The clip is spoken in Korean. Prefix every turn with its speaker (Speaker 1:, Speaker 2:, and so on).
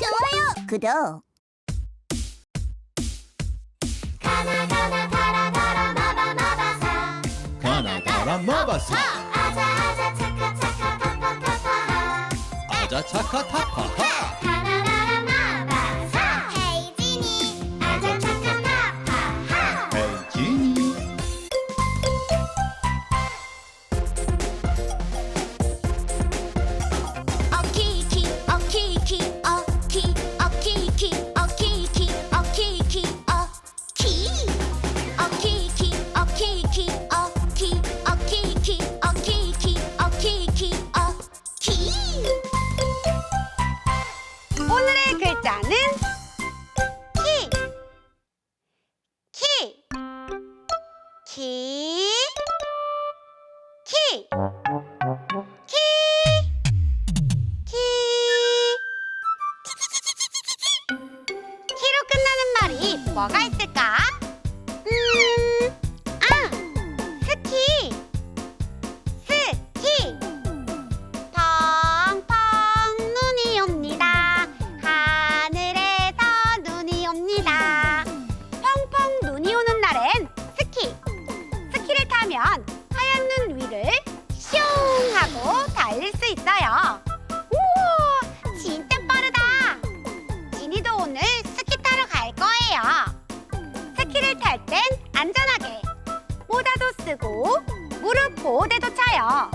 Speaker 1: 좋아요. 구독.
Speaker 2: 가나 가나 가라 가라 마바 마바사
Speaker 3: 가나 가라 마바사
Speaker 2: 아자 아자 차카 차카 타파 타파
Speaker 3: 아자 차카 타파하
Speaker 2: 키. 키. 키.
Speaker 4: 키로 끝나는 말이 뭐가 있을까? 음, 아, 스키. 스키. 펑펑 눈이 옵니다. 하늘에서 눈이 옵니다. 펑펑 눈이 오는 날엔 스키. 스키를 타면 안전하게 모자도 쓰고 무릎 보호대도 차요.